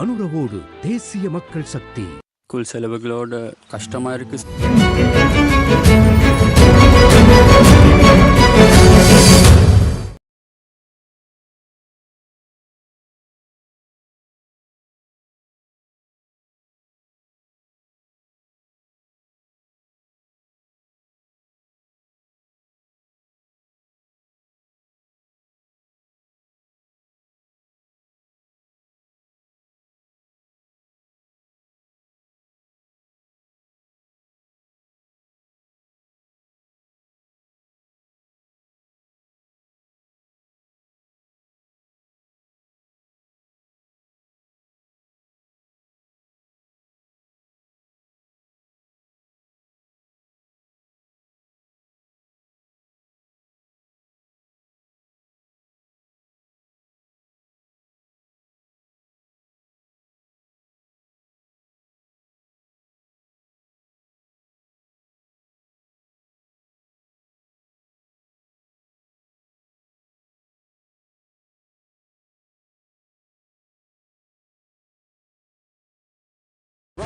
அனுரவோடு தேசிய மக்கள் சக்தி. குள் செலவுகளோட கஷ்டமா இருக்கு.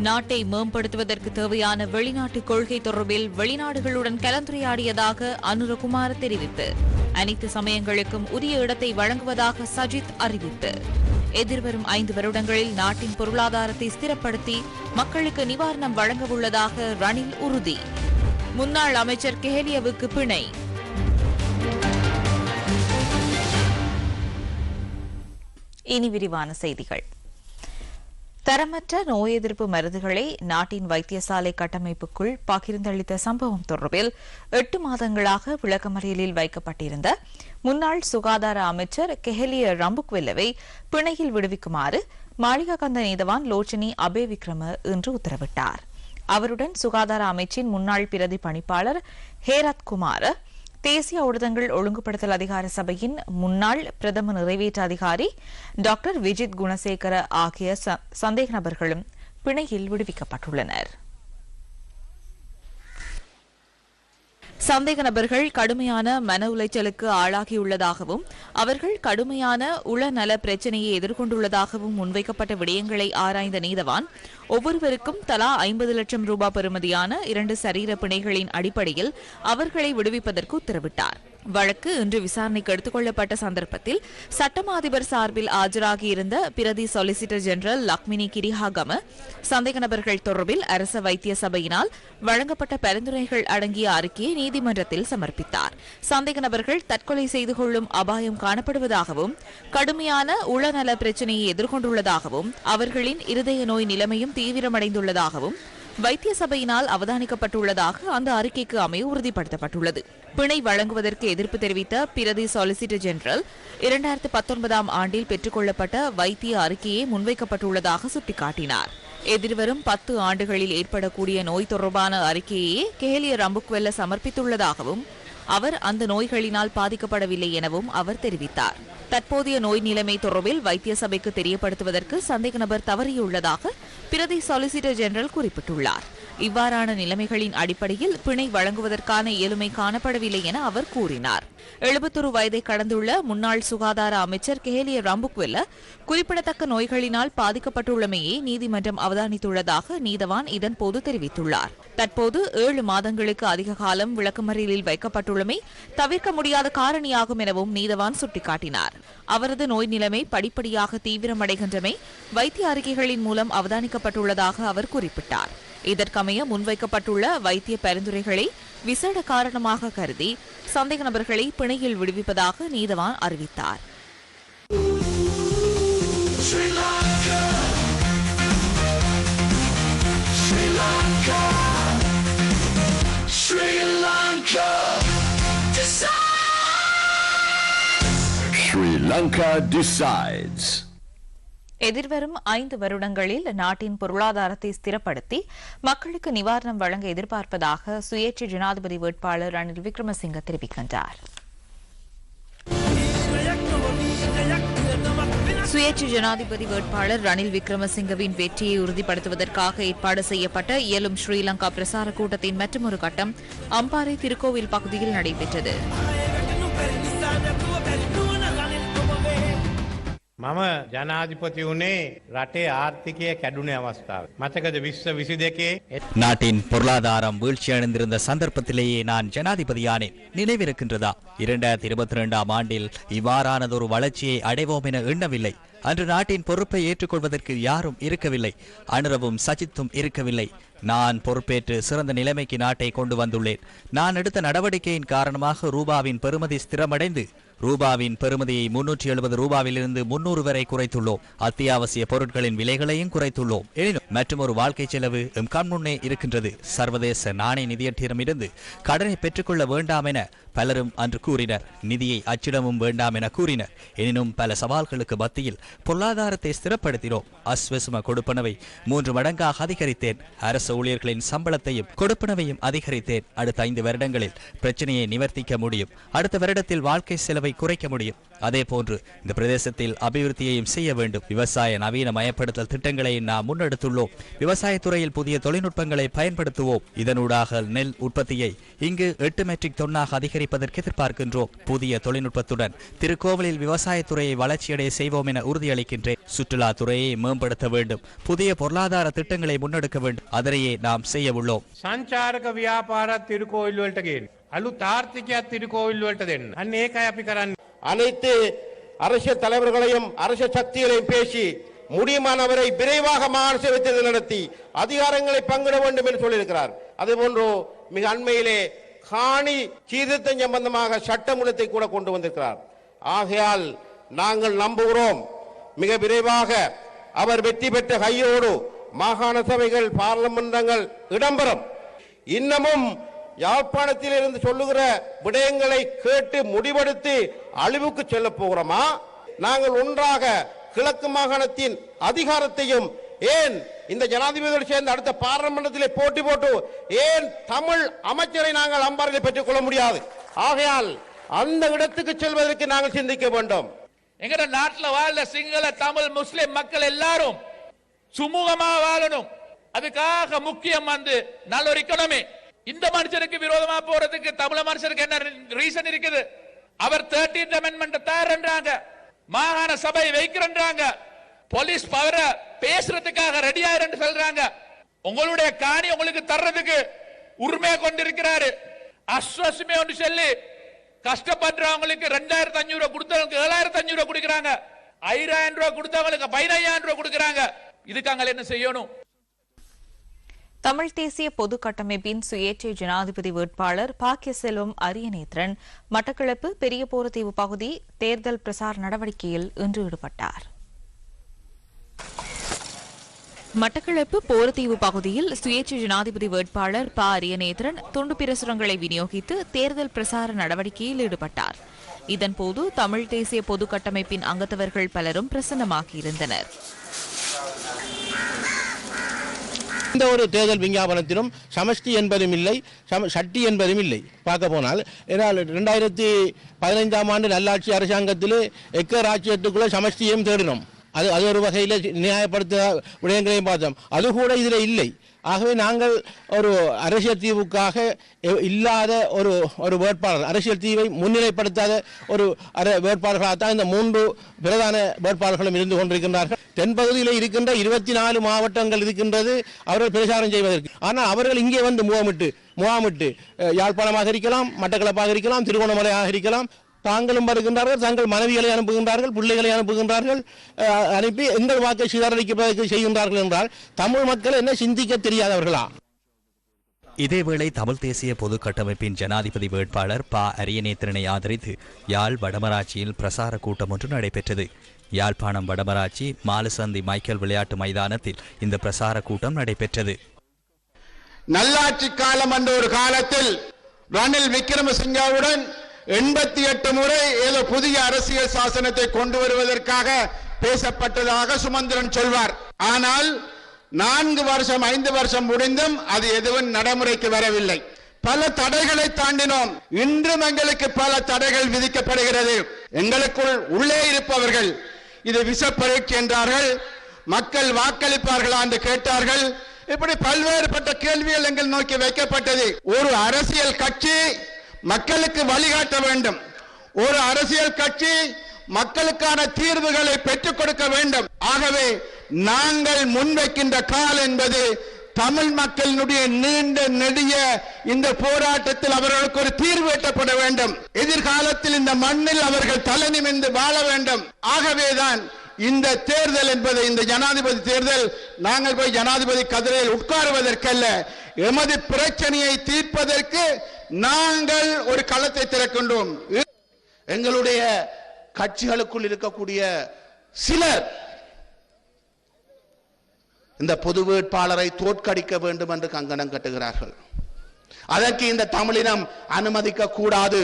நாட்டை மேம்படுத்துவதற்கு தேவையான வெளிநாட்டு கொள்கை தொடர்பில் வெளிநாடுகளுடன் கலந்துரையாடியதாக அனுரகுமார் தெரிவித்து அனைத்து சமயங்களுக்கும் உரிய இடத்தை வழங்குவதாக சஜித் அறிவித்து எதிர்வரும் ஐந்து வருடங்களில் நாட்டின் பொருளாதாரத்தை ஸ்திரப்படுத்தி மக்களுக்கு நிவாரணம் வழங்கவுள்ளதாக ரணில் உறுதி. முன்னாள் அமைச்சர் கெஹலியவுக்கு பிணை. இனி விரிவான செய்திகள். தரமற்ற நோய் எதிர்ப்பு மருந்துகளை நாட்டின் வைத்தியசாலை கட்டமைப்புக்குள் பகிர்ந்தளித்த சம்பவம் தொடர்பில் எட்டு மாதங்களாக விளக்கமறியலில் வைக்கப்பட்டிருந்த முன்னாள் சுகாதார அமைச்சர் கெஹலிய ரம்புக்வெல்லவை பிணையில் விடுவிக்குமாறு மாளிகாகந்த நீதவான் லோச்சனி அபே விக்ரம இன்று உத்தரவிட்டார். அவருடன் சுகாதார அமைச்சின் முன்னாள் பிரதி பணிப்பாளர் ஹேரத் குமார் தேசிய ஊடகங்கள் ஒழுங்குபடுத்தல் அதிகார சபையின் முன்னாள் பிரதம நிறைவேற்று அதிகாரி டாக்டர் விஜித் குணசேகர ஆகிய சந்தேக நபர்களும் பிணையில் விடுவிக்கப்பட்டுள்ளனர். சந்தேக நபர்கள் கடுமையான மன உளைச்சலுக்கு ஆளாகியுள்ளதாகவும் அவர்கள் கடுமையான உளநல பிரச்சினையை எதிர்கொண்டுள்ளதாகவும் முன்வைக்கப்பட்ட விடயங்களை ஆராய்ந்த நீதவான் ஒவ்வொருவருக்கும் தலா ஐம்பது லட்சம் ரூபாய் பெறுமதியான இரண்டு சரீர பிணைகளின் அடிப்படையில் அவர்களை விடுவிப்பதற்கு உத்தரவிட்டார். வழக்கு இன்று விசாரணைக்கு எடுத்துக் கொள்ளப்பட்ட சந்தர்ப்பத்தில் சட்டமா அதிபர் சார்பில் ஆஜராகியிருந்த பிரதி சொலிசிட்டர் ஜெனரல் லக்மினி கிரிஹாகம சந்தேக நபர்கள் தொடர்பில் அரச வைத்திய சபையினால் வழங்கப்பட்ட பரிந்துரைகள் அடங்கிய அறிக்கையை நீதிமன்றத்தில் சமர்ப்பித்தார். சந்தேக நபர்கள் தற்கொலை செய்து கொள்ளும் அபாயம் காணப்படுவதாகவும் கடுமையான உளநல பிரச்சினையை எதிர்கொண்டுள்ளதாகவும் அவர்களின் இருதய நோய் நிலைமையும் தீவிரமடைந்துள்ளதாகவும் வைத்திய சபையினால் அவதானிக்கப்பட்டுள்ளதாக அந்த அறிக்கைக்கு அமைய உறுதிப்படுத்தப்பட்டுள்ளது. பிணை வழங்குவதற்கு எதிர்ப்பு தெரிவித்த பிரதி சாலிசிட்டர் ஜெனரல் இரண்டாயிரத்து பத்தொன்பதாம் ஆண்டில் பெற்றுக்கொள்ளப்பட்ட வைத்திய அறிக்கையே முன்வைக்கப்பட்டுள்ளதாக சுட்டிக்காட்டினார். எதிர்வரும் பத்து ஆண்டுகளில் ஏற்படக்கூடிய நோய் தொடர்பான அறிக்கையே கேலிய ரம்புக்வெல்ல சமர்ப்பித்துள்ளதாகவும் அவர் அந்த நோய்களினால் பாதிக்கப்படவில்லை எனவும் அவர் தெரிவித்தார். தற்போதைய நோய் நிலைமை தொடர்பில் வைத்திய சபைக்கு தெரியப்படுத்துவதற்கு சந்தேக நபர் தவறியுள்ளதாக பிரதி சாலிசிட்டர் ஜெனரல் குறிப்பிட்டுள்ளார். இவ்வாறான நிலைமைகளின் அடிப்படையில் பிணை வழங்குவதற்கான இயலுமை காணப்படவில்லை என அவர் கூறினார். எழுபத்தொரு வயதை கடந்துள்ள முன்னாள் சுகாதார அமைச்சர் கெஹலிய ரம்புக்வெல்ல குறிப்பிடத்தக்க நோய்களினால் பாதிக்கப்பட்டுள்ளமையை நீதிமன்றம் அவதானித்துள்ளதாக நீதவான் இதன்போது தெரிவித்துள்ளார். தற்போது ஏழு மாதங்களுக்கு அதிக காலம் விளக்கமறியலில் வைக்கப்பட்டுள்ளமை தவிர்க்க முடியாத காரணியாகும் எனவும் நீதவான் சுட்டிக்காட்டினார். அவரது நோய் நிலைமை படிப்படியாக தீவிரமடைகின்றமை வைத்திய அறிக்கைகளின் மூலம் அவதானிக்கப்பட்டுள்ளதாக அவர் குறிப்பிட்டார். இதற்கமைய முன்வைக்கப்பட்டுள்ள வைத்திய பரிந்துரைகளை விசேட காரணமாக கருதி சந்தேக நபர்களை பிணையில் விடுவிப்பதாக நீதவான் அறிவித்தார். Sri Lanka. Decides. எதிர்வரும் ஐந்து வருடங்களில் நாட்டின் பொருளாதாரத்தை ஸ்திரப்படுத்தி மக்களுக்கு நிவாரணம் வழங்க எதிர்பார்ப்பதாக சுயேட்சை ஜனாதிபதி வேட்பாளர் ரணில் விக்ரமசிங்க தெரிவிக்கின்றார். சுயேட்சை ஜனாதிபதி வேட்பாளர் ரணில் விக்ரமசிங்கவின் வெற்றியை உறுதிப்படுத்துவதற்காக ஏற்பாடு செய்யப்பட்ட இயலும் ஸ்ரீலங்கா பிரசார கூட்டத்தின் மற்றொரு கட்டம் அம்பாறை திருக்கோவில் பகுதியில் நடைபெற்றது. මම ජනාධිපති වුණේ රටේ ආර්ථිකය කැඩුණේ අවස්ථාව. මතකද විශ්ව විසි දෙකේ நாட்டின் பொருளாதாரம் வீழ்ச்சியடைந்திருந்த சந்தர்ப்பத்திலேயே நான் ஜனாதிபதியானேன் நினைவிருக்கின்றதா இரண்டாயிரத்தி இருபத்தி ரெண்டாம் ஆண்டில் இவ்வாறானதொரு வளர்ச்சியை அடைவோம் என எண்ணவில்லை அன்று நாட்டின் பொறுப்பை ஏற்றுக்கொள்வதற்கு யாரும் இருக்கவில்லை அனுரவும் சஜித்தும் இருக்கவில்லை நான் பொறுப்பேற்று சிறந்த நிலைமைக்கு நாட்டை கொண்டு வந்துள்ளேன் நான் எடுத்த நடவடிக்கையின் காரணமாக ரூபாவின் பெறுமதி ஸ்திரமடைந்து ரூபாவின் பெறுமதியை முன்னூற்றி எழுபது ரூபாவிலிருந்து முன்னூறு வரை குறைத்துள்ளோம். அத்தியாவசிய பொருட்களின் விலைகளையும் குறைத்துள்ளோம். எனினும் மற்றொரு வாழ்க்கை செலவு எம் கண்முன்னே இருக்கின்றது. சர்வதேச நாணய நிதியத்திடமிருந்து கடனை பெற்றுக்கொள்ள வேண்டாம் என பலரும் அன்று கூறினர். நிதியை அச்சிடவும் வேண்டாம் என கூறினர். எனினும் பல சவால்களுக்கு மத்தியில் பொருளாதாரத்தை ஸ்திரப்படுத்தினோம். அஸ்வசும கொடுப்பனவை மூன்று மடங்காக அதிகரித்தேன். அரசு ஊழியர்களின் சம்பளத்தையும் கொடுப்பனவையும் அதிகரித்தேன். அடுத்த ஐந்து வருடங்களில் பிரச்சனையை நிவர்த்திக்க முடியும். அடுத்த வருடத்தில் வாழ்க்கை செலவை செலவை குறைக்க முடியும். அதே போன்று இந்த பிரதேசத்தில் அபிவிருத்தியையும் செய்ய வேண்டும். விவசாய நவீன மயப்படுத்தல் திட்டங்களை நாம் முன்னெடுத்துள்ளோம். விவசாயத்துறையில் புதிய தொழில்நுட்பங்களை பயன்படுத்துவோம். இதனூடாக நெல் உற்பத்தியை இங்கு எட்டு மெட்ரிக் தொன்னாக அதிகரிப்பதற்கு எதிர்பார்க்கின்றோம். புதிய தொழில்நுட்பத்துடன் திருக்கோவிலில் விவசாயத்துறையை வளர்ச்சியடைய செய்வோம் என உறுதியளிக்கின்றேன். சுற்றுலா துறையை மேம்படுத்த வேண்டும். புதிய பொருளாதார திட்டங்களை முன்னெடுக்க வேண்டும். அதனையே நாம் செய்ய உள்ளோம். சஞ்சாரக வியாபார திருக்கோயில் අලුත් ආර්ථිකයක් තිරුකෝවිල් වලට දෙන්න. අන්න ඒකයි අපි කරන්න. அனைத்து அரசியல் தலைவர்களையும் அரசியல் சக்திகளையும் பேசி முடியுமானவரை விரைவாக மாகாண சபை தேர்தல் நடத்தி அதிகாரங்களை பங்கிட வேண்டும் என்று சொல்லியிருக்கிறார் அதேபோன்று மிக அண்மையிலே காணி சீர்திருத்தம் சம்பந்தமாக சட்டமூலத்தை கூட கொண்டு வந்திருக்கிறார் ஆகையால் நாங்கள் நம்புகிறோம் மிக விரைவாக அவர் வெற்றி பெற்ற கையோடு மாகாண சபைகள் பாராளுமன்றங்கள் இடம்பெறும் இன்னமும் யாழ்ப்பாணத்தில் இருந்து சொல்லுகிற விடயங்களை கேட்டு முடிவெடுத்து அழிவுக்கு செல்ல போகிறோமா? நாங்கள் ஒன்றாக கிழக்கு மாகாணத்தின் அதிகாரத்தையும் ஏன் இந்த ஜனாதிபதியோடு சேர்ந்து அடுத்த பாராளுமன்றத்திலே போட்டி போட்டு ஏன் தமிழ் அமைச்சரை நாங்கள் அம்பாரில் பெற்றுக் கொள்ள முடியாது? ஆகையால் அந்த இடத்துக்கு செல்வதற்கு நாங்கள் சிந்திக்க வேண்டும். எங்கட நாட்டில் வாழ்ற சிங்கள தமிழ் முஸ்லிம் மக்கள் எல்லாரும் சுமூகமா வாழணும். அதுக்காக முக்கியம் வந்து நல்ல ஒரு economy. இந்த மனுஷனுக்கு விரோதமா போறதுக்கு தமிழ மனுஷனுக்கு என்ன ரீசன் இருக்குது? அவர் தேர்ட்டீன் அமெண்ட்மெண்ட் தயார்ன்றாங்க மாகாண சபை வைக்கிறன்றாங்க. போலீஸ் பவரை பேசுறதுக்காக ரெடி ஆயிரன்னு சொல்றாங்க. உங்களுடைய காணி உங்களுக்கு தர்றதுக்கு உரிமையை கொண்டிருக்கிறாரு. அஸ்வசுமே ஒன்று சொல்லி கஷ்டப்படுறவங்களுக்கு ரெண்டாயிரத்தி அஞ்சூறு கொடுத்தவங்களுக்கு ஏழாயிரத்தி அஞ்சூறு ரூபா கொடுக்குறாங்க. ஐயாயிரம் ரூபாய் கொடுத்தவங்களுக்கு பதினையாயிரம் ரூபாய் கொடுக்குறாங்க. இதுக்காங்க என்ன செய்யணும்? தமிழ் தேசிய பொது கட்டமைப்பின் சுயேட்சை ஜனாதிபதி வேட்பாளர் பாக்கிய செல்வம் அரியநேத்திரன் மட்டக்களப்பு பெரிய போரத்தீவு பகுதி தேர்தல் பிரசார நடவடிக்கையில் இன்று ஈடுபட்டார். மட்டக்களப்பு போரத்தீவு பகுதியில் சுயேட்சை ஜனாதிபதி வேட்பாளர் ப அரியநேத்திரன் துண்டு பிரசுரங்களை விநியோகித்து தேர்தல் பிரசார நடவடிக்கையில் ஈடுபட்டார். இதன்போது தமிழ் தேசிய பொது கட்டமைப்பின் அங்கத்தவர்கள் பலரும் பிரசன்னமாகியிருந்தனர். எந்த ஒரு தேர்தல் விஞ்ஞாபனத்திலும் சமஷ்டி என்பதும் இல்லை சம சட்டி என்பதும் இல்லை. பார்க்க போனால் ஏன்னால் ரெண்டாயிரத்தி பதினைந்தாம் ஆண்டு நல்லாட்சி அரசாங்கத்தில் எக்க ராஜ்யத்துக்குள்ள சமஷ்டியையும் தேடினோம். அது அது ஒரு வகையில் நியாயப்படுத்த விடயங்களையும் பார்த்தோம். அது கூட இதில் இல்லை. ஆகவே நாங்கள் ஒரு அரசியல் தீவுக்காக இல்லாத ஒரு ஒரு வேட்பாளர் அரசியல் தீவை முன்னிலைப்படுத்தாத ஒரு வேட்பாளர்களாகத்தான் இந்த மூன்று பிரதான வேட்பாளர்களும் இருந்து கொண்டிருக்கின்றார்கள். தென்பகுதியில் இருக்கின்ற இருபத்தி நாலு மாவட்டங்கள் இருக்கின்றது அவர்கள் பிரச்சாரம் செய்வதற்கு. ஆனால் அவர்கள் இங்கே வந்து முகாமிட்டு முகாமிட்டு யாழ்ப்பாணமாக இருக்கலாம் மட்டக்களப்பாக இருக்கலாம் திருகோணமலையாக இருக்கலாம் தாங்களும் வருகின்றார்கள் தங்கள் மனைவிகளை அனுப்புகின்றார்கள் பிள்ளைகளை அனுப்புகின்றார்கள் அனுப்பி எங்கள் வாக்கை சிதறடிப்பதற்கு செய்கின்றார்கள் என்றால் தமிழ் மக்கள் என்ன சிந்திக்க தெரியாதவர்களா? இதேவேளை தமிழ் தேசிய பொது கட்டமைப்பின் ஜனாதிபதி வேட்பாளர் ப. அரியநேத்திரனை ஆதரித்து யாழ் வடமராட்சியில் பிரசார கூட்டம் ஒன்று நடைபெற்றது. யாழ்ப்பாணம் வடமராட்சி மாலுசந்தி மைக்கேல் விளையாட்டு மைதானத்தில் இந்த பிரசார கூட்டம் நடைபெற்றது. நல்லாட்சி காலம் என்ற ஒரு காலத்தில் ரணில் விக்ரமசிங்காவுடன் எண்பத்தி எட்டு முறை ஏதோ புதிய அரசியல் சாசனத்தை கொண்டு வருவதற்காக பேசப்பட்டதாக சுமந்திரன் சொல்வார். ஆனால் நான்கு வருஷம் ஐந்து வருஷம் முடிந்தும் அது எதுவும் நடைமுறைக்கு வரவில்லை. பல தடைகளை தாண்டினோம். இன்றும் எங்களுக்கு பல தடைகள் விதிக்கப்படுகிறது. எங்களுக்குள் உள்ளே இருப்பவர்கள் இது விஷ பரீட்சை என்றார்கள். மக்கள் வாக்களிப்பார்களா என்று கேட்டார்கள். இப்படி பல்வேறுபட்ட கேள்விகள் எங்கள் நோக்கி வைக்கப்பட்டது. ஒரு அரசியல் கட்சி மக்களுக்கு வழிகாட்ட வேண்டும். ஒரு அரசியல் கட்சி மக்களுக்கான தீர்வுகளை பெற்றுக் கொடுக்க வேண்டும். ஆகவே நாங்கள் முன்வைக்கின்ற கால் என்பது தமிழ் மக்களினுடைய நீண்ட நெடிய இந்த போராட்டத்தில் அவர்களுக்கு ஒரு தீர்வு எட்டப்பட வேண்டும். எதிர்காலத்தில் இந்த மண்ணில் அவர்கள் தலை நிமிர்ந்து வாழ வேண்டும். ஆகவேதான் இந்த தேர்தல் என்பது இந்த ஜனாதிபதி தேர்தல் நாங்கள் போய் ஜனாதிபதி கதிரையில் உட்காருவதற்கல்ல. எமது பிரச்சனையை தீர்ப்பதற்கு நாங்கள் ஒரு களத்தை திறக்கின்றோம். எங்களுடைய கட்சிகளுக்குள் இருக்கக்கூடிய சிலர் இந்த பொது வேட்பாளரை தோற்கடிக்க வேண்டும் என்று கங்கணம் கட்டுகிறார்கள். அதற்கு இந்த தமிழினம் அனுமதிக்க கூடாது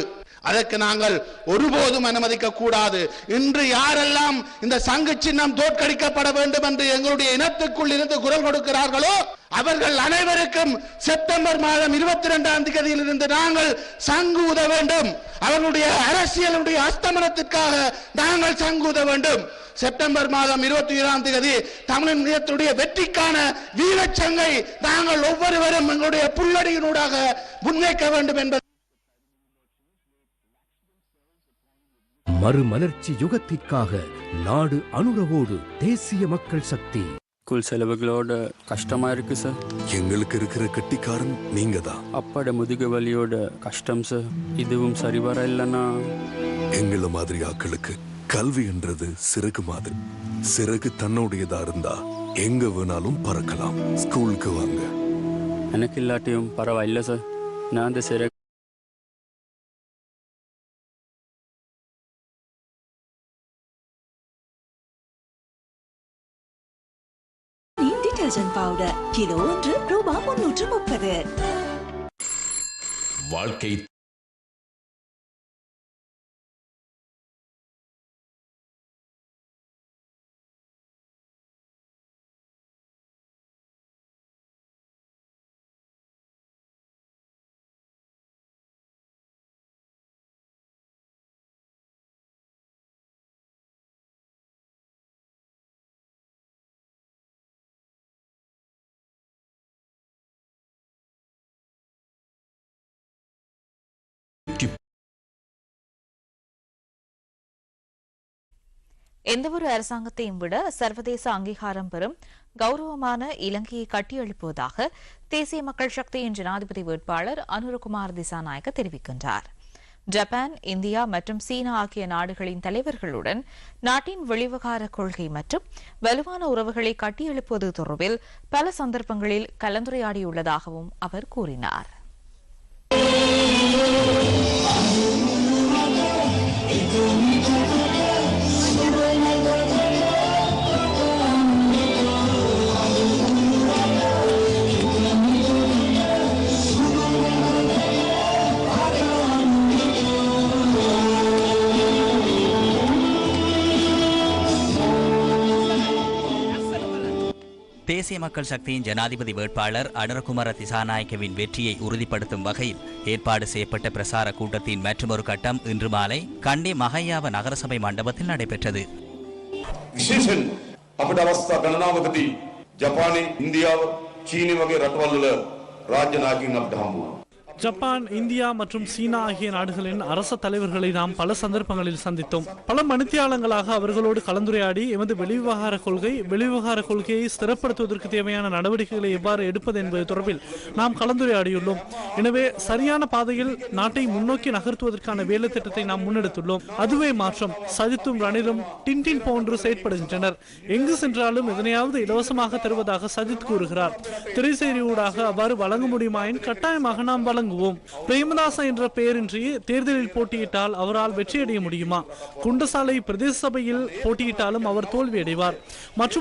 அதற்கு நாங்கள் ஒருபோதும் அனுமதிக்க கூடாது இன்று யாரெல்லாம் இந்த சங்கு சின்னம் தோற்கடிக்கப்பட வேண்டும் என்று எங்களுடைய இனத்துக்குள் இருந்து குரல் கொடுக்கிறார்களோ அவர்கள் அனைவருக்கும் செப்டம்பர் மாதம் இருபத்தி இரண்டாம் தேதியில் இருந்து நாங்கள் சங்கு உத வேண்டும். அவர்களுடைய அரசியலுடைய அஸ்தமனத்திற்காக நாங்கள் சங்கு ஊத வேண்டும். செப்டம்பர் மாதம் இருபத்தி ஏழாம் தேதி தமிழினத்துடைய வெற்றிக்கான வீரச்சங்கை நாங்கள் ஒவ்வொருவரும் எங்களுடைய புல்லடியினூடாக முன்வைக்க வேண்டும் என்பது மறுமலர்ச்சி யுகத்திற்காக நாடு அனுரவோடு தேசிய மக்கள் சக்தி. ஸ்கூல் செலவுகளோட கஷ்டமா இருக்கு சார் எங்களுக்கு இருக்கிற கட்டிக்காரன் நீங்க தான் அப்பாட முதுகு வலியோட கஷ்டம் சார் இதுவும் சரி வர இல்லைன்னா எங்கள மாதிரி ஆட்களுக்கு கல்வின்றது சிறகு மாதிரி. சிறகு தன்னுடையதா இருந்தா எங்க வேணாலும் பறக்கலாம். ஸ்கூலுக்கு வாங்க. எனக்கு இல்லாட்டியும் பரவாயில்ல சார் நான் அந்த சிற டிடர்ஜென்ட் பவுடர் கிலோ ஒன்று ரூபாய் முன்னூற்று முப்பது. வாழ்க்கை எந்தவொரு அரசாங்கத்தையும் விட சர்வதேச அங்கீகாரம் பெறும் கௌரவமான இலங்கையை கட்டியெழுப்புவதாக தேசிய மக்கள் சக்தியின் ஜனாதிபதி வேட்பாளர் அனுரகுமார் திசாநாயக்க தெரிவிக்கின்றார். ஜப்பான் இந்தியா மற்றும் சீனா ஆகிய நாடுகளின் தலைவர்களுடன் நாட்டின் வெளிவகார கொள்கை மற்றும் வலுவான உறவுகளை கட்டியெழுப்புவது தொடர்பில் பல சந்தர்ப்பங்களில் கலந்துரையாடியுள்ளதாகவும் அவர் கூறினார். தேசிய மக்கள் சக்தியின் ஜனாதிபதி வேட்பாளர் அடரகுமார திசாநாயக்கவின் வெற்றியை உறுதிப்படுத்தும் வகையில் ஏற்பாடு செய்யப்பட்ட பிரசார கூட்டத்தின் மற்றொரு கட்டம் இன்று மாலை கண்டி மகையாவ நகரசபை மண்டபத்தில் நடைபெற்றது. ஜப்பானி இந்தியா சீனி வகை ரட்வாலுல ராஜ்ய நாயகின் ஜப்பான் இந்தியா மற்றும் சீனா ஆகிய நாடுகளின் அரச தலைவர்களை நாம் பல சந்தர்ப்பங்களில் சந்தித்தோம். பல மணித்தியாலங்களாக அவர்களோடு கலந்துரையாடி எமது வெளிவிவகார கொள்கை வெளிவிவகார கொள்கையை ஸ்திரப்படுத்துவதற்கு தேவையான நடவடிக்கைகளை எவ்வாறு எடுப்பது என்பது தொடர்பில் நாம் கலந்துரையாடியுள்ளோம். எனவே சரியான பாதையில் நாட்டை முன்னோக்கி நகர்த்துவதற்கான வேலை திட்டத்தை நாம் முன்னெடுத்துள்ளோம். அதுவே மாற்றம். சஜித்தும் ரணிலும் டின்டின் போன்று செயற்படுகின்றனர். எங்கு சென்றாலும் இதனையாவது இலவசமாக தருவதாக சஜித் கூறுகிறார். திரைசேரி ஊடாக அவ்வாறு வழங்க முடியுமாயின் கட்டாயமாக நாம் வழங்க வழங்குவோம். பிரேமதாச என்ற பெயரின்றி தேர்தலில் போட்டியிட்டால் அவரால் வெற்றியடைய முடியுமா? குண்டசாலை பிரதேச சபையில் போட்டியிட்டாலும் அவர் தோல்வியடைவார்.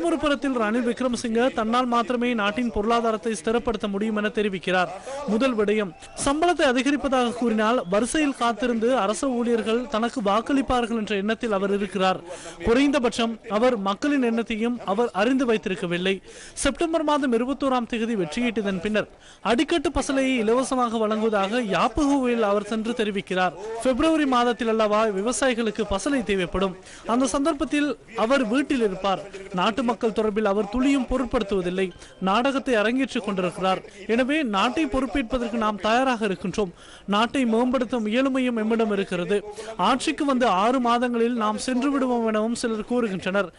ஒரு புறத்தில் ரணில் விக்ரமசிங்க தன்னால் மாத்திரமே நாட்டின் பொருளாதாரத்தை ஸ்திரப்படுத்த முடியும் என தெரிவிக்கிறார். முதல் விடயம் சம்பளத்தை அதிகரிப்பதாக கூறினால் வரிசையில் காத்திருந்து அரசு ஊழியர்கள் தனக்கு வாக்களிப்பார்கள் என்ற எண்ணத்தில் அவர் இருக்கிறார். குறைந்தபட்சம் அவர் மக்களின் எண்ணத்தையும் அவர் அறிந்து வைத்திருக்கவில்லை. செப்டம்பர் மாதம் இருபத்தோராம் தேதி வெற்றியீட்டதன் பின்னர் அடிக்கட்டு பசலையை இலவசமாக வழங்க வழங்குவதாக யாப்புகுவில் அவர் சென்று தெரிவிக்கிறார். பிப்ரவரி மாதத்தில் அல்லவா விவசாயிகளுக்கு பசலை தேவைப்படும். அந்த சந்தர்ப்பத்தில் அவர் வீட்டில் இருப்பார். நாட்டு மக்கள் தொடர்பில் அவர் துளியும் பொருட்படுத்துவதில்லை. நாடகத்தை அரங்கேற்றிக் கொண்டிருக்கிறார். எனவே நாட்டை பொறுப்பேற்பதற்கு நாம் தயாராக இருக்கின்றோம். நாட்டை மேம்படுத்தும் இயலுமையும் எம்மிடம் இருக்கிறது. ஆட்சிக்கு வந்து ஆறு மாதங்களில் நாம் சென்று விடுவோம் எனவும் சிலர் கூறுகின்றனர்.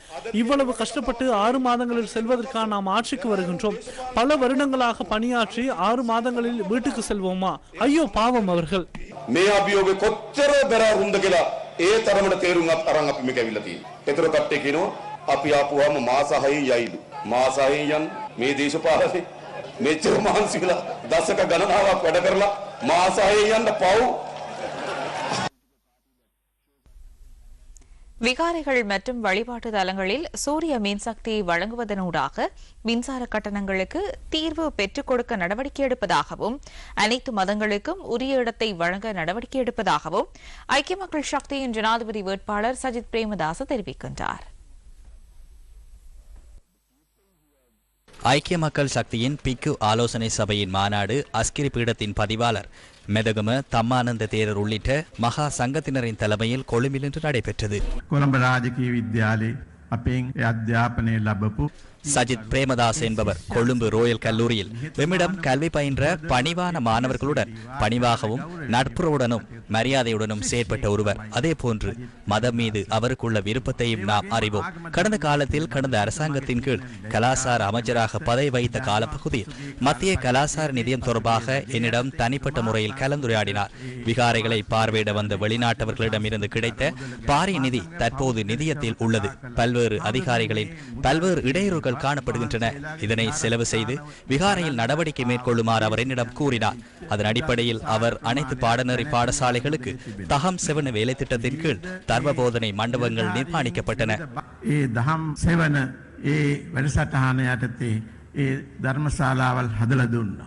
இவ்வளவு கஷ்டப்பட்டு ஆறு மாதங்களில் செல்வதற்காக நாம் ஆட்சிக்கு வருகின்றோம். பல வருடங்களாக பணியாற்றி ஆறு மாதங்களில் வீட்டுக்கு செல்வோமா? ஐயோ பாவம் அவர்கள் මේ අභියෝග කොච්චර බැරරුන්ද කියලා ඒ තරමට තේරුම් අත් අරන් අපි මේක ඇවිල්ලා තියෙන්නේ. ඒතර කට්ටිය කියනවා අපි ආපුවාම මාස 6 යයිලු. මාස 6 යන් මේ දේශපාලනේ මෙච්චර මහන්සි වෙලා දශක ගණනාවක් වැඩ කරලා මාස 6 යන්න පව් விகாரைகள் மற்றும் வழிபாட்டு தலங்களில் சூரிய மின்சக்தியை வழங்குவதனூடாக மின்சார கட்டணங்களுக்கு தீர்வு பெற்றுக் கொடுக்க நடவடிக்கை எடுப்பதாகவும் அனைத்து மதங்களுக்கும் உரிய இடத்தை வழங்க நடவடிக்கை எடுப்பதாகவும் ஐக்கிய மக்கள் சக்தியின் ஜனாதிபதி வேட்பாளர் சஜித் பிரேமதாச தெரிவிக்கின்றார். ஐக்கிய மக்கள் சக்தியின் பிக்கு ஆலோசனை சபையின் மாநாடு அஸ்கிரி பீடத்தின் பதிவாளர் மெதகும தம்மானந்த தேரர் உள்ளிட்ட மகா சங்கத்தினரின் தலைமையில் கொழும்பில் இன்று நடைபெற்றது. கொழும்பு ராஜகீய வித்யாலி சஜித் பிரேமதாஸ் என்பவர் கொழும்பு ரோயல் கல்லூரியில். எம்மிடம் கல்வி பயின்ற பணிவான மாணவர்களுடன் பணிவாகவும் நட்புறவுடனும் மரியாதையுடனும் செயற்பட்ட ஒருவர். அதே போன்று மதம் மீது அவருக்குள்ள விருப்பத்தையும் நாம் அறிவோம். கடந்த காலத்தில் கடந்த அரசாங்கத்தின் கீழ் கலாசார அமைச்சராக பதவி வைத்த காலப்பகுதியில் மத்திய கலாசார நிதியம் தொடர்பாக என்னிடம் தனிப்பட்ட முறையில் கலந்துரையாடினார். விகாரைகளை பார்வையிட வந்த வெளிநாட்டவர்களிடம் இருந்து கிடைத்த பாரிய நிதி தற்போது நிதியத்தில் உள்ளது. பல்வேறு அதிகாரிகளின் பல்வேறு இடையூறுகள் காணப்படுகின்றன. இதனை செலவு செய்து விகாரையில் நடவடிக்கை மேற்கொள்ளுமாறு அவர் என்னிடம் கூறினார். அதன் அடிப்படையில் அவர் அனைத்து பாடநெறி பாடசாலைகளுக்கு தகம் செவன வேலை திட்டத்தின் கீழ் தர்ம போதனை மண்டபங்கள் நிர்மாணிக்கப்பட்டன. தர்மசாலாவல் ஹதலதுன்னா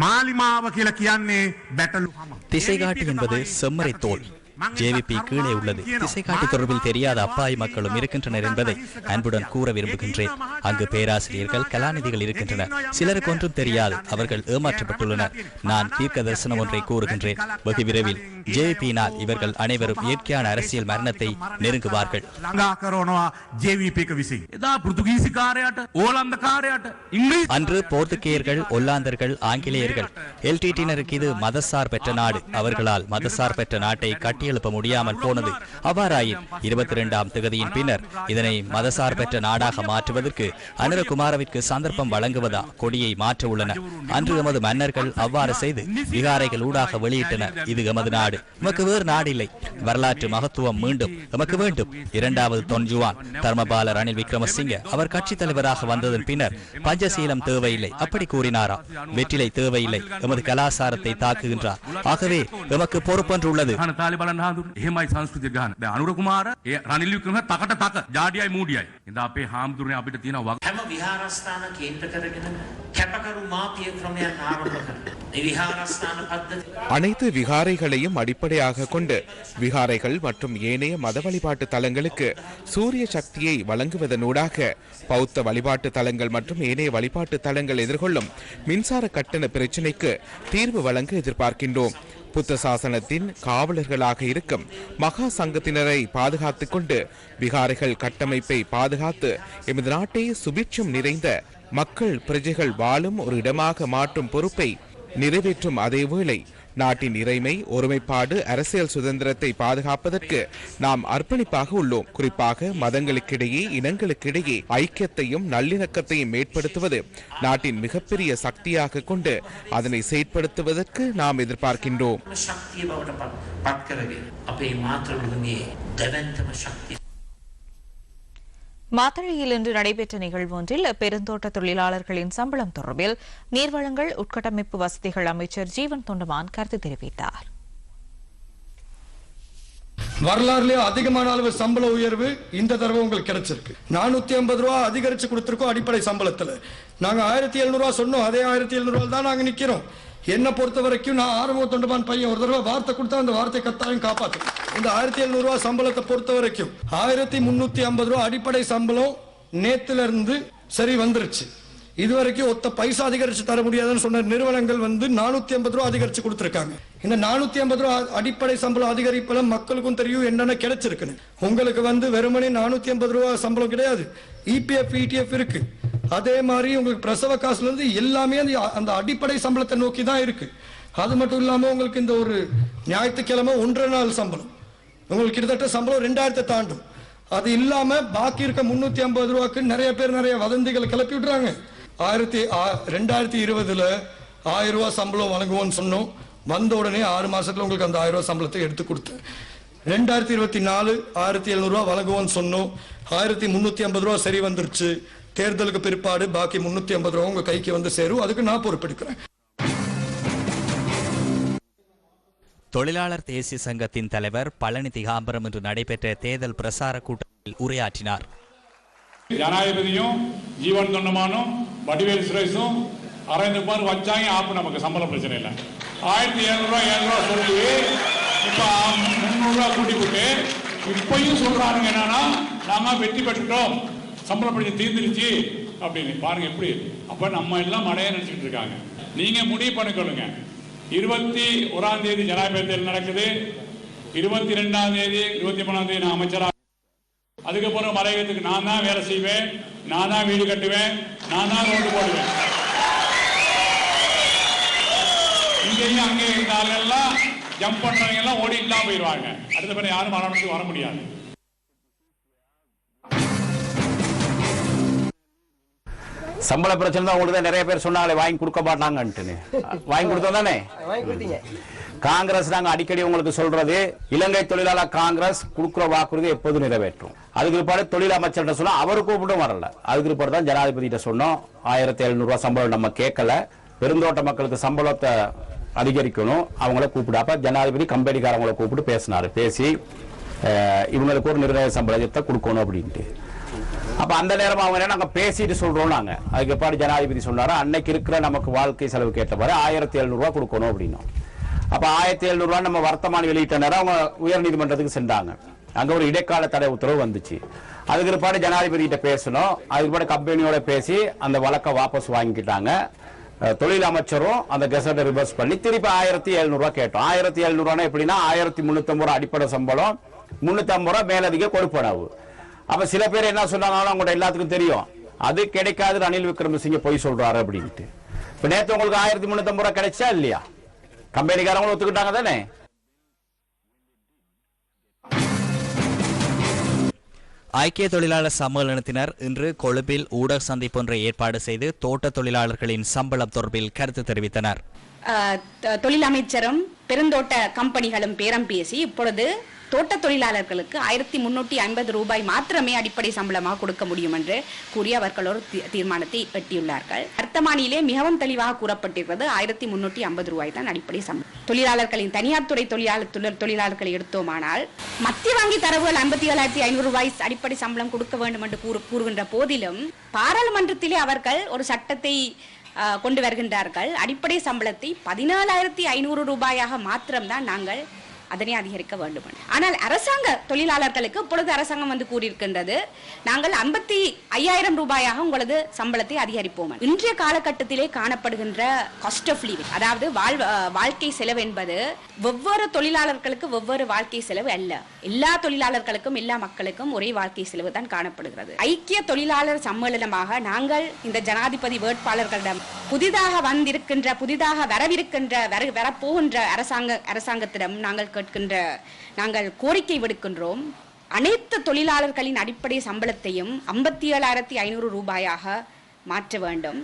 மாலிமாவ கிழக்கியான்னே பேட்டலு திசைகாட்டி என்பது செம்மறை தோல். ஜேவிபி கீழே உள்ளது. திசைகாட்டி தொடர்பில் தெரியாத அப்பாவி மக்களும் இருக்கின்றனர் என்பதை அன்புடன் கூற விரும்புகின்றேன். அங்கு பேராசிரியர்கள் கலாநிதிகள் இருக்கின்றனர். சிலருக்கு ஒன்றும் தெரியாது. அவர்கள் ஏமாற்றப்பட்டுள்ளனர். நான் தீர்க்க தரிசனம் ஒன்றை கூறுகின்றேன். வெகு விரைவில் ஜேவிபியினால் இவர்கள் அனைவரும் இயற்கையான அரசியல் மரணத்தை நெருங்குவார்கள். அன்று போர்த்துகேயர்கள் ஒல்லாந்தர்கள் ஆங்கிலேயர்கள் எல்டிடியினருக்கு இது மதசார் பெற்ற நாடு. அவர்களால் மதசார் பெற்ற நாட்டை கட்டி கட்டியெழுப்ப முடியாமல் போனது. அவ்வாறாயின் இருபத்தி இரண்டாம் திகதியின் பின்னர் இதனை மதசார்பற்ற நாடாக மாற்றுவதற்கு அனுரகுமாரவிற்கு சந்தர்ப்பம் வழங்குவதா கொடியை மாற்ற உள்ளனர் அன்று எமது மன்னர்கள் அவ்வாறு செய்து விகாரைகள் ஊடாக வெளியிட்டனர். இது எமது நாடு. எமக்கு வேறு நாடு இல்லை வரலாற்று மகத்துவம் மீண்டும் எமக்கு வேண்டும். இரண்டாவது தொன்ஜுவான் தர்மபால ரணில் விக்ரமசிங்க அவர் கட்சித் தலைவராக வந்ததன் பின்னர் பஞ்சசீலம் தேவையில்லை. அப்படி கூறினாரா? வெற்றிலை தேவையில்லை. எமது கலாசாரத்தை தாக்குகின்றார். ஆகவே எமக்கு பொறுப்பொன்று உள்ளது. ගහන තාලි බලන්න හාදුර එහෙමයි සංස්කෘතිය ගහන දැන් අනුර කුමාර ඒ රනිල් වික්‍රම තකට තක ජාඩියයි මූඩියයි එදා අපේ හාමුදුරනේ අපිට තියෙන වග හැම විහාරස්ථාන කේන්ද්‍ර කරගෙන කැපකරු මාපිය ක්‍රමයන් ආරම්භ කරනවා. මේ විහාරස්ථාන පද්ධති அனைத்து விகாரைகளையும் அடிப்படையாக கொண்டு விகாரைகள் மற்றும் ஏனைய மத வழிபாட்டு தலங்களுக்கு சூரிய சக்தியை வழங்குவதனூடாக பௌத்த வழிபாட்டு தலங்கள் மற்றும் ஏனைய வழிபாட்டு தலங்கள் எதிர்கொள்ளும் மின்சார கட்டண பிரச்சினைக்கு தீர்வு வழங்க எதிர்பார்க்கின்றோம் புத்த சாசனத்தின் காவலர்களாக இருக்கும் மகா சங்கத்தினரை பாதுகாத்துக் கொண்டு விகாரைகள் கட்டமைப்பை பாதுகாத்து எமது நாட்டை சுபிட்சம் நிறைந்த மக்கள் பிரஜைகள் வாழும் ஒரு இடமாக மாற்றும் பொறுப்பை நிறைவேற்றும் அதேவேளை நாட்டின் இறைமை ஒருமைப்பாடு அரசியல் சுதந்திரத்தை பாதுகாப்பதற்கு நாம் அர்ப்பணிப்பாக உள்ளோம். குறிப்பாக மதங்களுக்கிடையே இனங்களுக்கிடையே ஐக்கியத்தையும் நல்லிணக்கத்தையும் ஏற்படுத்துவது நாட்டின் மிகப்பெரிய சக்தியாக கொண்டு அதனை செயற்படுத்துவதற்கு நாம் எதிர்பார்க்கின்றோம். மாத்தளையில் இன்று நடைபெற்ற நிகழ்வு ஒன்றில் பெருந்தோட்ட தொழிலாளர்களின் சம்பளம் தொடர்பில் நீர்வளங்கள் உட்கட்டமைப்பு வசதிகள் அமைச்சர் ஜீவன் தொண்டமான் கருத்து தெரிவித்தார். வரலாறுலயே அதிகமான அளவு சம்பள உயர்வு இந்த தடவை உங்களுக்கு கிடைச்சிருக்கு. நானூத்தி ஐம்பது ரூபா அதிகரிச்சு கொடுத்திருக்கோம் அடிப்படை சம்பளத்துல. நாங்க ஆயிரத்தி எழுநூறு ரூபா சொன்னோம் அதே ஆயிரத்தி எழுநூறு ரூபா தான் நாங்க நிக்கிறோம். என்ன பொறுத்த வரைக்கும் நான் ஆரம்ப தொண்டமான் பையன் ஒரு தடவை வார்த்தை கொடுத்தா அந்த வார்த்தை கத்தாயும் காப்பாற்றுறேன் இந்த ஆயிரத்தி எழுநூறு சம்பளத்தை பொறுத்த வரைக்கும் ஆயிரத்தி முன்னூத்தி ஐம்பது ரூபா அடிப்படை சம்பளம் நேத்துல இருந்து சரி வந்துருச்சு. இதுவரைக்கும் ஒத்த பைசா அதிகரிச்சு தர முடியாதுன்னு சொன்ன நிறுவனங்கள் வந்து நானூத்தி ஐம்பது ரூபா அதிகரிச்சு கொடுத்துருக்காங்க. இந்த நானூத்தி ஐம்பது ரூபா அடிப்படை சம்பளம் அதிகரிப்புல மக்களுக்கும் தெரியும் என்னென்ன கிடைச்சிருக்குன்னு. உங்களுக்கு வந்து வெறுமனே நானூத்தி ஐம்பது ரூபா சம்பளம் கிடையாது. இபிஎஃப் இடிஎஃப் இருக்கு. அதே மாதிரி உங்களுக்கு பிரசவ காசுல இருந்து எல்லாமே அந்த அந்த அடிப்படை சம்பளத்தை நோக்கி தான் இருக்கு. அது மட்டும் இல்லாம உங்களுக்கு இந்த ஒரு ஞாயிற்றுக்கிழமை ஒன்றரை நாள் சம்பளம். உங்களுக்கு கிட்டத்தட்ட சம்பளம் ரெண்டாயிரத்தை தாண்டும். அது இல்லாம பாக்கி இருக்க முன்னூத்தி ஐம்பது ரூபாய்க்கு நிறைய பேர் நிறைய வதந்திகளை கிளப்பி விடுறாங்க. ஆயிரத்தி ஆ- ரெண்டாயிரத்தி இருபதுல ஆயிரம் ரூபாய் சம்பளம் வழங்குவோம்னு சொன்னோம். வந்த உடனே ஆறு மாசத்துல உங்களுக்கு அந்த ஆயிரம் ரூபாய் சம்பளத்தை எடுத்து கொடுத்தேன். ரெண்டாயிரத்தி இருபத்தி நாலு ஆயிரத்தி எழுநூறுவா வழங்குவோம்னு சொன்னோம். ஆயிரத்தி முன்னூத்தி ஐம்பது ரூபா சரி வந்துருச்சு. தேர்தலுக்கு பிற்பாடு பாக்கி முன்னூத்தி ஐம்பது ரூபா உங்க கைக்கு வந்து சேரும். அதுக்கு நான் பொறுப்பெடுக்கிறேன். தொழிலாளர் தேசிய சங்கத்தின் தலைவர் பழனி திகாம்பரம் இன்று நடைபெற்ற தேர்தல் பிரசார கூட்டத்தில் உரையாற்றினார். ஜனாதிபதியும் ஜீவன் தொண்டமானும் வடிவேல் சுரேஷும் அரவிந்த்குமார் வச்சாங்க ஆப்பு நமக்கு சம்பள பிரச்சனை இல்லை. ஆயிரத்தி எழுநூறுவா ஏழுநூறுவா சொல்லி இப்போ முந்நூறுரூவா கூட்டி போட்டு இப்பையும் சொல்றாருங்க என்னன்னா நாம வெற்றி பெற்றுட்டோம் சம்பள பிரச்சனை தீர்ந்துருச்சு அப்படின்னு. பாருங்க எப்படி அப்ப நம்ம எல்லாம் மழைய நினைச்சிட்டு இருக்காங்க. நீங்க முடிவு பண்ணிக்கொள்ளுங்க. இருபத்தி ஒராம் தேதி ஜனாதிபதி தேர்தல் நடக்குது. இருபத்தி ரெண்டாம் தேதி இருபத்தி மூணாம் தேதி நான் அமைச்சரா அதுக்கப்புறம் மலையகத்துக்கு நான் தான் வேலை செய்வேன். நான் தான் வீடு கட்டுவேன். நான் தான் ஓட்டு போடுவேன். இங்கேயும் அங்கே இருந்த ஆளுங்கள்லாம் ஜம்ப் பண்றவங்க எல்லாம் ஓடிட்டு தான் போயிடுவாங்க. அடுத்த பிறகு யாரும் மரணத்துக்கு வர முடியாது. சம்பள பிரச்சனை தான் உங்களுக்கு தான் நிறைய பேர் சொன்னாங்களே வாங்கி கொடுக்க மாட்டாங்கன்ட்டுன்னு. வாங்கி கொடுத்தோம் தானே காங்கிரஸ் நாங்க அடிக்கடி உங்களுக்கு சொல்றது இலங்கை தொழிலாளர் காங்கிரஸ் கொடுக்கிற வாக்குறுதி எப்போதும் நிறைவேற்றும். அதுக்கு பிற்பாடு தொழில் அமைச்சர்கிட்ட சொன்னா அவர் கூப்பிட்டும் வரல. அதுக்கு பிற்பாடு தான் ஜனாதிபதிகிட்ட சொன்னோம் ஆயிரத்தி எழுநூறு ரூபாய் சம்பளம் நம்ம கேட்கல. பெருந்தோட்ட மக்களுக்கு சம்பளத்தை அதிகரிக்கணும் அவங்கள கூப்பிடு. அப்ப ஜனாதிபதி கம்பெனிக்காரங்களை கூப்பிட்டு பேசினாரு. பேசி இவங்களுக்கு ஒரு நிர்ணய சம்பளத்தை கொடுக்கணும் அப்படின்ட்டு. அப்ப அந்த நேரம் அவங்க என்ன நாங்க பேசிட்டு சொல்றோம் நாங்க. அதுக்கு எப்பாடி ஜனாதிபதி சொன்னாரு அன்னைக்கு இருக்கிற நமக்கு வாழ்க்கை செலவு கேட்ட மாதிரி ஆயிரத்தி எழுநூறு கொடுக்கணும் அப்படின்னோம். அப்ப ஆயிரத்தி எழுநூறு நம்ம வர்த்தமான வெளியிட்ட நேரம் அவங்க உயர் நீதிமன்றத்துக்கு சென்றாங்க. அங்க ஒரு இடைக்கால தடை உத்தரவு வந்துச்சு. அதுக்கு பிற்பாடு ஜனாதிபதி கிட்ட பேசணும். அதுக்கு பிற்பாடு கம்பெனியோட பேசி அந்த வழக்கை வாபஸ் வாங்கிக்கிட்டாங்க. தொழில் அமைச்சரும் அந்த கெசட்டை ரிவர்ஸ் பண்ணி திருப்பி ஆயிரத்தி எழுநூறுவா கேட்டோம். ஆயிரத்தி எழுநூறுவானா எப்படின்னா ஆயிரத்தி முன்னூத்தி ரூபா அடிப்படை சம்பளம் முன்னூத்தி ஐம்பது ரூபா மேலதிக கொடுப்பனவு. அப்ப சில பேர் என்ன சொன்னாங்கன்னா உங்கள்ட்ட எல்லாத்துக்கும் தெரியும். அது கிடைக்காது ரணில் விக்ரமசிங்க பொய் சொல்றாரு அப்படின்ட்டு. இப்ப நேத்து உங்களுக்கு ஆயிரத்தி முன்னூத்தி ஐம்பது ரூபாய் கிடைச்சா இல்லையா? கம்பெனிக்காரங்களும் ஒத்துக்கிட்டாங்க தானே? ஐக்கிய தொழிலாளர் சம்மேளனத்தினர் இன்று கொழும்பில் ஊடக சந்திப்பு ஒன்றை ஏற்பாடு செய்து தோட்ட தொழிலாளர்களின் சம்பளம் தொடர்பில் கருத்து தெரிவித்தனர். தொழில் அமைச்சரும் பெருந்தோட்ட கம்பெனிகளும் பேரம் பேசி இப்பொழுது தோட்ட தொழிலாளர்களுக்கு ஆயிரத்தி முன்னூற்றி ஐம்பது ரூபாய் மாத்திரமே அடிப்படை சம்பளமாக கொடுக்க முடியும் என்று கூறி அவர்கள் ஒரு தீ- தீர்மானத்தை எட்டியுள்ளார்கள். வர்த்தமானியிலே மிகவும் தெளிவாக கூறப்பட்டிருக்கிறது ஆயிரத்தி முன்னூற்றி ஐம்பது ரூபாய் தான் அடிப்படை சம்பளம். தொழிலாளர்களின் தனியார் துறை தொழிலாளர் தொழில் தொழிலாளர்களை எடுத்தோமானால் மத்திய வங்கி தரவுகள் ஐம்பத்தி ஏழாயிரத்தி ஐநூறு ரூபாய் அடிப்படை சம்பளம் கொடுக்க வேண்டும் என்று கூறு கூறுகின்ற போதிலும் பாராளுமன்றத்திலே அவர்கள் ஒரு சட்டத்தை கொண்டு வருகின்றார்கள். அடிப்படை சம்பளத்தை பதினாலாயிரத்தி ஐநூறு ரூபாயாக மாத்திரம்தான் நாங்கள் அதனை அதிகரிக்க வேண்டும். ஆனால் அரசாங்க தொழிலாளர்களுக்கு இப்பொழுது அரசாங்கம் வந்து கூறியிருக்கின்றது நாங்கள் ஐம்பத்தி ஐயாயிரம் ரூபாயாக உங்களது சம்பளத்தை அதிகரிப்போம். இன்றைய காலகட்டத்திலே காணப்படுகின்ற காஸ்ட் ஆஃப் லிவிங் அதாவது வாழ் வாழ்க்கை செலவு என்பது ஒவ்வொரு தொழிலாளர்களுக்கு ஒவ்வொரு வாழ்க்கை செலவு அல்ல. எல்லா தொழிலாளர்களுக்கும் எல்லா மக்களுக்கும் ஒரே வாழ்க்கை செலவு தான் காணப்படுகிறது. ஐக்கிய தொழிலாளர் சம்மேளனமாக நாங்கள் இந்த ஜனாதிபதி வேட்பாளர்களிடம் புதிதாக வந்திருக்கின்ற புதிதாக வரவிருக்கின்ற வர வரப்போகின்ற அரசாங்க அரசாங்கத்திடம் நாங்கள் கேட்கின்ற நாங்கள் கோரிக்கை விடுக்கின்றோம். அனைத்து தொழிலாளர்களின் அடிப்படை சம்பளத்தையும் ஐம்பத்தி ஏழாயிரத்தி ஐநூறு ரூபாயாக மாற்ற வேண்டும்.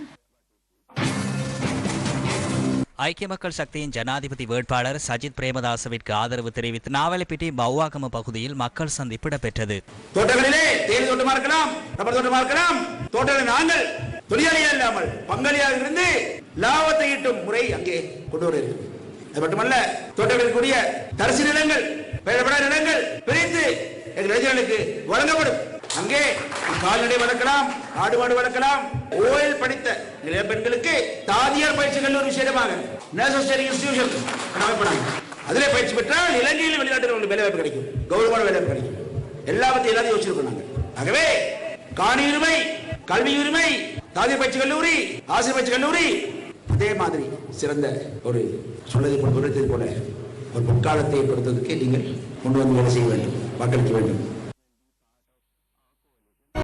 ஐக்கிய மக்கள் சக்தியின் ஜனாதிபதி வேட்பாளர் சஜித் பிரேமதாசவிற்கு ஆதரவு தெரிவித்து நாவலப்பிட்டி பௌவாகம பகுதியில் மக்கள் சந்திப்பு இடம்பெற்றது. தோட்டங்களிலே தேயிலை தோட்டமா இருக்கலாம் ரப்பர் தோட்டமா இருக்கலாம் தோட்டங்களை நாங்கள் தொழிலாளியாக இல்லாமல் பங்காளியாக இருந்து லாபத்தை ஈட்டும் முறை அங்கே கொண்டு வர இருக்கிறது. அது மட்டுமல்ல தோட்டங்களுக்குரிய கூடிய தரிசு நிலங்கள் பெயர்பட நிலங்கள் பிரித்து எங்கள் இளைஞர்களுக்கு வழங்கப்படும். அங்கே கால்நடை வளர்க்கலாம் ஆடு மாடு வளர்க்கலாம். ஓயல் படித்த இளைய பெண்களுக்கு தாதியார் பயிற்சி கல்லூரி விஷயமாக நேஷனல் ஸ்டேடிங் இன்ஸ்டிடியூஷன் அமைப்பினாங்க அதிலே பயிற்சி பெற்றால் இலங்கையில் வெளிநாட்டில் வேலை வாய்ப்பு கிடைக்கும். கௌரவமான வேலை வாய்ப்பு கிடைக்கும். எல்லாத்தையும் எல்லாத்தையும் யோசிச்சிருக்கோம் நாங்கள். ஆகவே காணி உரிமை கல்வி உரிமை தாதிய பயிற்சி கல்லூரி ஆசிரியர் பயிற்சி கல்லூரி அதே மாதிரி சிறந்த ஒரு சொன்னதை போல விவரித்தது போல ஒரு முற்காலத்தை பொறுத்ததுக்கு நீங்கள் கொண்டு வந்து வேலை செய்ய வேண்டும் வாக்களிக்க வேண்டும்.